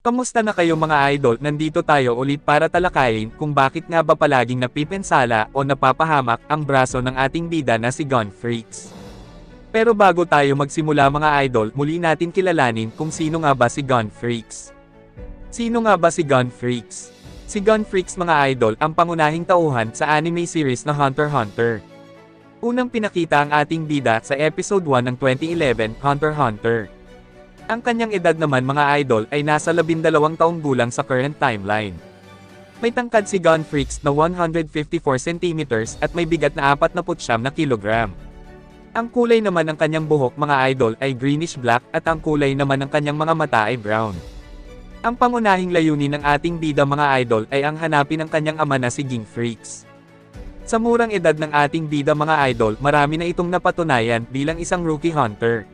Kamusta na kayo mga idol? Nandito tayo ulit para talakayin kung bakit nga ba palaging napipensala o napapahamak ang braso ng ating bida na si Gun Freaks. Pero bago tayo magsimula mga idol, muli natin kilalanin kung sino nga ba si Gun Freaks. Sino nga ba si Gun Freaks? Si Gun Freaks mga idol ang pangunahing tauhan sa anime series na Hunter x Hunter. Unang pinakita ang ating bida sa episode 1 ng 2011, Hunter x Hunter. Ang kanyang edad naman mga idol ay nasa 12 taong gulang sa current timeline. May tangkad si Gun Freaks na 154 cm at may bigat na 49 na kilogram. Ang kulay naman ng kanyang buhok mga idol ay greenish black at ang kulay naman ng kanyang mga mata ay brown. Ang pangunahing layunin ng ating bida mga idol ay ang hanapin ng kanyang ama na si Ging Freaks. Sa murang edad ng ating bida mga idol, marami na itong napatunayan bilang isang rookie hunter.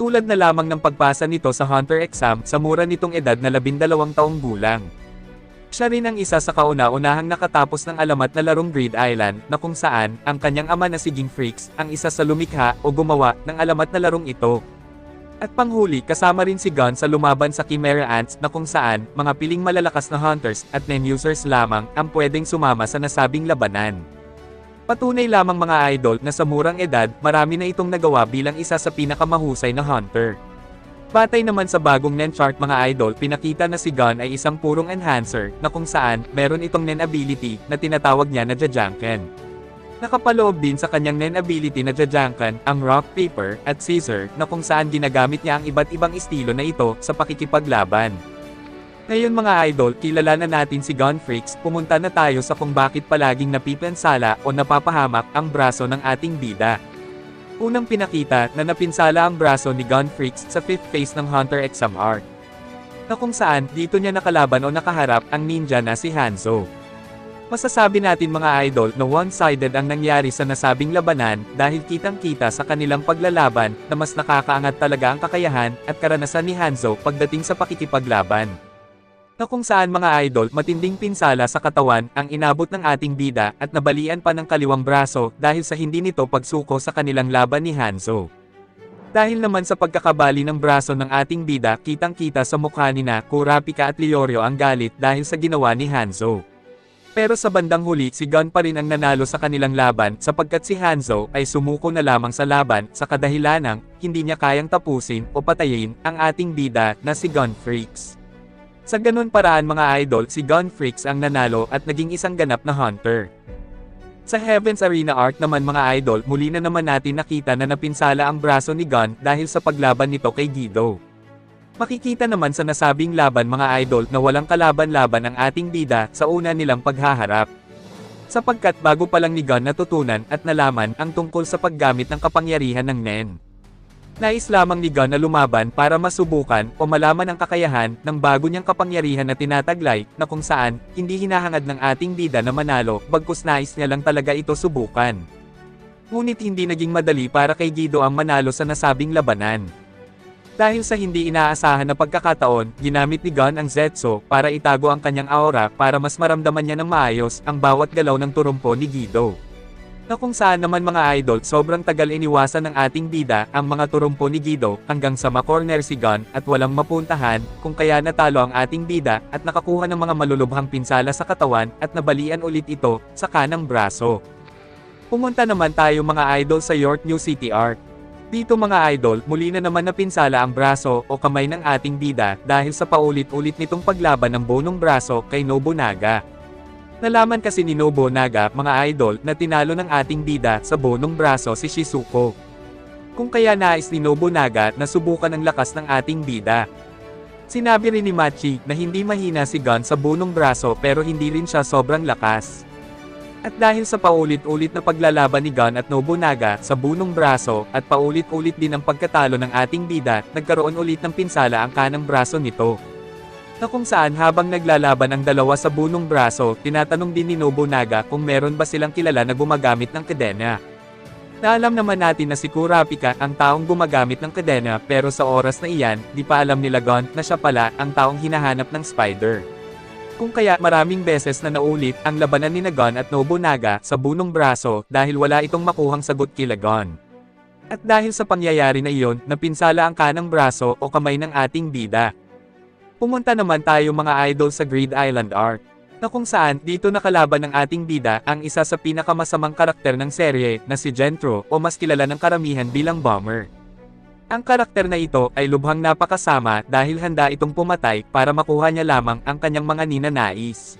Tulad na lamang ng pagpasa nito sa hunter exam sa mura nitong edad na 12 taong gulang. Siya rin ang isa sa kauna-unahang nakatapos ng alamat na larong Grid Island na kung saan ang kanyang ama na si Ging Freaks ang isa sa lumikha o gumawa ng alamat na larong ito. At panghuli kasama rin si Gun sa lumaban sa Chimera Ants na kung saan mga piling malalakas na hunters at nen users lamang ang pwedeng sumama sa nasabing labanan. Patunay lamang mga idol na sa murang edad marami na itong nagawa bilang isa sa pinakamahusay na hunter. Batay naman sa bagong Nen chart mga idol pinakita na si Gun ay isang purong enhancer na kung saan meron itong Nen ability na tinatawag niya na Jajanken. Nakapaloob din sa kanyang Nen ability na Jajanken ang Rock, Paper, at Scissor na kung saan ginagamit niya ang iba't ibang estilo na ito sa pakikipaglaban. Ngayon mga idol, kilala na natin si Gun Freaks, pumunta na tayo sa kung bakit palaging napipensala o napapahamak ang braso ng ating bida. Unang pinakita na napinsala ang braso ni Gun Freaks sa fifth phase ng Hunter arc. Na kung saan, dito niya nakalaban o nakaharap ang ninja na si Hanzo. Masasabi natin mga idol na one-sided ang nangyari sa nasabing labanan dahil kitang-kita sa kanilang paglalaban na mas nakakaangat talaga ang kakayahan at karanasan ni Hanzo pagdating sa pakikipaglaban na kung saan mga idol matinding pinsala sa katawan ang inabot ng ating bida at nabalian pa ng kaliwang braso dahil sa hindi nito pagsuko sa kanilang laban ni Hanzo. Dahil naman sa pagkakabali ng braso ng ating bida kitang-kita sa mukha ni na Kurapika at Leorio ang galit dahil sa ginawa ni Hanzo. Pero sa bandang huli si Gun pa rin ang nanalo sa kanilang laban sapagkat si Hanzo ay sumuko na lamang sa laban sa kadahilanang hindi niya kayang tapusin o patayin ang ating bida na si Gun Freaks. Sa ganun paraan mga idol, si Gun Freaks ang nanalo at naging isang ganap na hunter. Sa Heaven's Arena Arc naman mga idol, muli na naman natin nakita na napinsala ang braso ni Gun dahil sa paglaban nito kay Guido. Makikita naman sa nasabing laban mga idol na walang kalaban-laban ang ating bida sa una nilang paghaharap. Sapagkat bago pa lang ni Gun natutunan at nalaman ang tungkol sa paggamit ng kapangyarihan ng Nen. Nais lamang ni Gun na lumaban para masubukan o malaman ang kakayahan ng bago niyang kapangyarihan na tinataglay na kung saan hindi hinahangad ng ating bida na manalo bagkus nais niya lang talaga ito subukan. Ngunit hindi naging madali para kay Guido ang manalo sa nasabing labanan. Dahil sa hindi inaasahan na pagkakataon, ginamit ni Gun ang Zetsu para itago ang kanyang aura para mas maramdaman niya ng maayos ang bawat galaw ng turumpo ni Guido na kung saan naman mga idol sobrang tagal iniwasan ng ating bida ang mga turumpo ni Guido hanggang sa makorner si Gun at walang mapuntahan kung kaya natalo ang ating bida at nakakuha ng mga malulubhang pinsala sa katawan at nabalian ulit ito sa kanang braso. Pumunta naman tayo mga idol sa York New City Arc. Dito mga idol, muli na naman napinsala ang braso o kamay ng ating bida dahil sa paulit-ulit nitong paglaban ng bonong braso kay Nobunaga. Nalaman kasi ni Nobunaga, mga idol, na tinalo ng ating bida sa bonong braso si Shizuko. Kung kaya nais ni Nobunaga na subukan ang lakas ng ating bida. Sinabi rin ni Machi na hindi mahina si Gun sa bunong braso pero hindi rin siya sobrang lakas. At dahil sa paulit-ulit na paglalaban ni Gun at Nobunaga sa bunong braso at paulit-ulit din ang pagkatalo ng ating bida, nagkaroon ulit ng pinsala ang kanang braso nito na kung saan habang naglalaban ang dalawa sa bunong braso, tinatanong din ni Nobunaga kung meron ba silang kilala na gumagamit ng kadena. Naalam naman natin na si Kurapika ang taong gumagamit ng kadena pero sa oras na iyan, di pa alam nila Gon na siya pala ang taong hinahanap ng spider. Kung kaya maraming beses na naulit ang labanan ni Gon at Nobunaga sa bunong braso dahil wala itong makuhang sagot kila Gon. At dahil sa pangyayari na iyon, napinsala ang kanang braso o kamay ng ating bida. Pumunta naman tayo mga idol sa Grid Island Arc, na kung saan dito nakalaban ng ating bida ang isa sa pinakamasamang karakter ng serye na si Gentro o mas kilala ng karamihan bilang Bomber. Ang karakter na ito ay lubhang napakasama dahil handa itong pumatay para makuha niya lamang ang kanyang mga ninanais.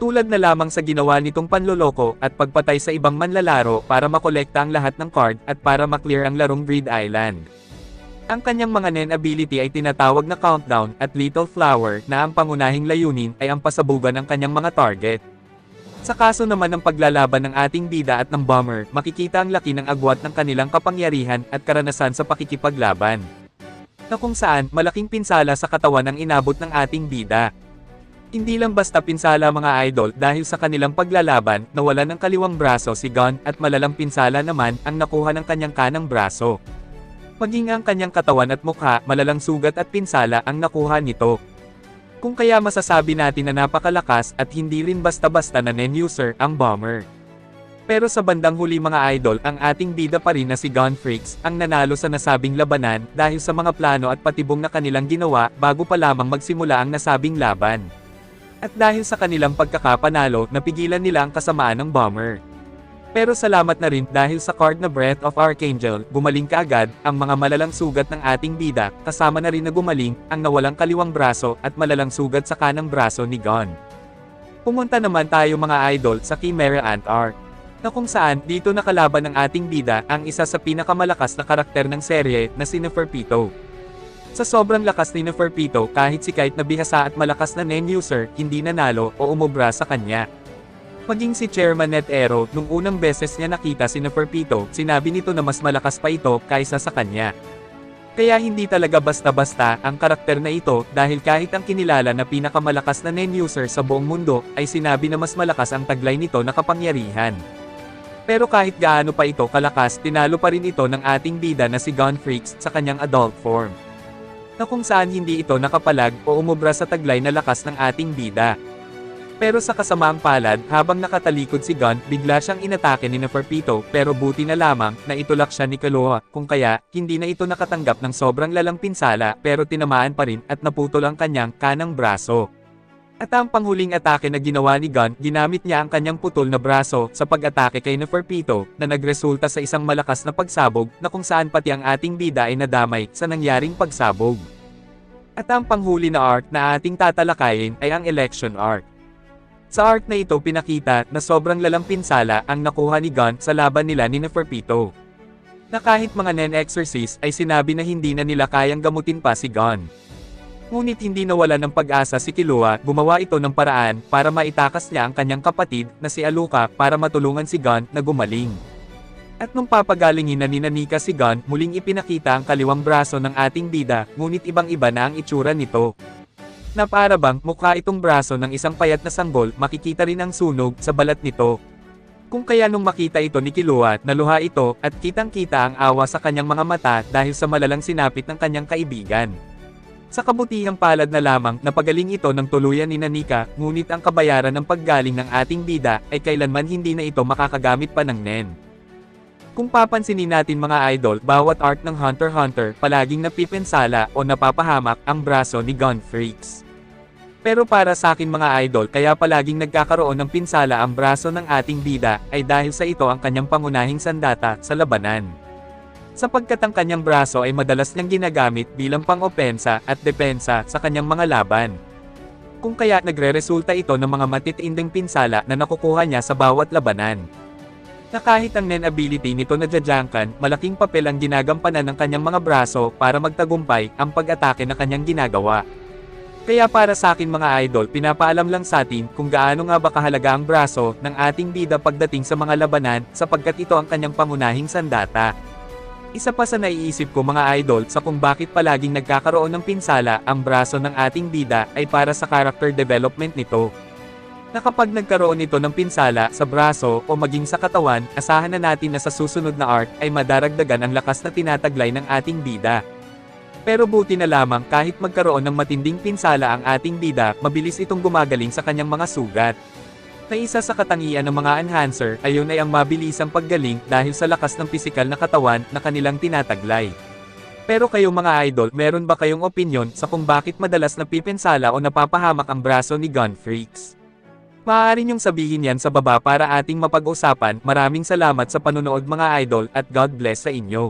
Tulad na lamang sa ginawa nitong panloloko at pagpatay sa ibang manlalaro para makolekta ang lahat ng card at para maklear ang larong Grid Island. Ang kanyang mga nen ability ay tinatawag na countdown at little flower na ang pangunahing layunin ay ang pasabugan ng kanyang mga target. Sa kaso naman ng paglalaban ng ating bida at ng bomber, makikita ang laki ng agwat ng kanilang kapangyarihan at karanasan sa pakikipaglaban. Na kung saan, malaking pinsala sa katawan ang inabot ng ating bida. Hindi lang basta pinsala mga idol dahil sa kanilang paglalaban, nawala ng kaliwang braso si Gon at malalang pinsala naman ang nakuha ng kanyang kanang braso. Maging ang kanyang katawan at mukha, malalang sugat at pinsala ang nakuha nito. Kung kaya masasabi natin na napakalakas at hindi rin basta-basta na nen-user ang bomber. Pero sa bandang huli mga idol, ang ating bida pa rin na si Gun ang nanalo sa nasabing labanan dahil sa mga plano at patibong na kanilang ginawa bago pa lamang magsimula ang nasabing laban. At dahil sa kanilang pagkakapanalo, napigilan nila ang kasamaan ng bomber. Pero salamat na rin dahil sa card na Breath of Archangel, gumaling kaagad ang mga malalang sugat ng ating bida, kasama na rin na gumaling ang nawalang kaliwang braso at malalang sugat sa kanang braso ni Gon. Pumunta naman tayo mga idol sa Chimera Ant Arc, na kung saan dito nakalaban ng ating bida ang isa sa pinakamalakas na karakter ng serye na si Neferpito. Sa sobrang lakas ni Neferpito kahit si kahit na bihasa at malakas na nen user, hindi nanalo o umubra sa kanya. Maging si Chairman Ned Ero, nung unang beses niya nakita si Neferpito, sinabi nito na mas malakas pa ito kaysa sa kanya. Kaya hindi talaga basta-basta ang karakter na ito dahil kahit ang kinilala na pinakamalakas na nen user sa buong mundo ay sinabi na mas malakas ang taglay nito na kapangyarihan. Pero kahit gaano pa ito kalakas, tinalo pa rin ito ng ating bida na si Gon Freaks sa kanyang adult form. Na kung saan hindi ito nakapalag o umubra sa taglay na lakas ng ating bida. Pero sa kasamaang palad, habang nakatalikod si Gon, bigla siyang inatake ni Neferpito, pero buti na lamang, na itulak siya ni Kaloha, kung kaya, hindi na ito nakatanggap ng sobrang lalang pinsala, pero tinamaan pa rin, at naputol ang kanyang kanang braso. At ang panghuling atake na ginawa ni Gon, ginamit niya ang kanyang putol na braso sa pag-atake kay Neferpito, na nagresulta sa isang malakas na pagsabog, na kung saan pati ang ating bida ay nadamay sa nangyaring pagsabog. At ang panghuli na arc na ating tatalakayin ay ang election arc. Sa arc na ito pinakita na sobrang lalang pinsala ang nakuha ni Gon sa laban nila ni Neferpito. Na kahit mga nen-exorcist ay sinabi na hindi na nila kayang gamutin pa si Gon. Ngunit hindi nawala ng pag-asa si Killua, gumawa ito ng paraan para maitakas niya ang kanyang kapatid na si Aluka para matulungan si Gon na gumaling. At nung papagalingin na ni Nanika si Gon, muling ipinakita ang kaliwang braso ng ating bida, ngunit ibang-iba na ang itsura nito na para bang mukha itong braso ng isang payat na sanggol, makikita rin ang sunog sa balat nito. Kung kaya nung makita ito ni Kilua, naluha ito, at kitang-kita ang awa sa kanyang mga mata dahil sa malalang sinapit ng kanyang kaibigan. Sa kabutihang palad na lamang, napagaling ito ng tuluyan ni Nanika, ngunit ang kabayaran ng paggaling ng ating bida, ay kailanman hindi na ito makakagamit pa ng Nen. Kung papansinin natin mga idol, bawat arc ng Hunter Hunter, palaging napipensala o napapahamak ang braso ni Gun Freaks. Pero para sa akin mga idol kaya palaging nagkakaroon ng pinsala ang braso ng ating bida, ay dahil sa ito ang kanyang pangunahing sandata sa labanan. Sapagkat ang kanyang braso ay madalas niyang ginagamit bilang pang-opensa at depensa sa kanyang mga laban. Kung kaya nagre-resulta ito ng mga matitinding pinsala na nakukuha niya sa bawat labanan. Na kahit ang nen ability nito na malaking papel ang ginagampanan ng kanyang mga braso para magtagumpay ang pag-atake na kanyang ginagawa. Kaya para sa akin mga idol, pinapaalam lang sa atin kung gaano nga ba kahalaga ang braso ng ating bida pagdating sa mga labanan sapagkat ito ang kanyang pangunahing sandata. Isa pa sa naiisip ko mga idol sa kung bakit palaging nagkakaroon ng pinsala ang braso ng ating bida ay para sa character development nito. Na kapag nagkaroon nito ng pinsala sa braso o maging sa katawan, asahan na natin na sa susunod na arc ay madaragdagan ang lakas na tinataglay ng ating bida. Pero buti na lamang kahit magkaroon ng matinding pinsala ang ating bida, mabilis itong gumagaling sa kanyang mga sugat. Na isa sa katangian ng mga enhancer, ayon ay ang mabilisang paggaling dahil sa lakas ng pisikal na katawan na kanilang tinataglay. Pero kayo mga idol, meron ba kayong opinion sa kung bakit madalas napipinsala o napapahamak ang braso ni Gun Freaks? Maaari niyong sabihin yan sa baba para ating mapag-usapan. Maraming salamat sa panonood mga idol at God bless sa inyo.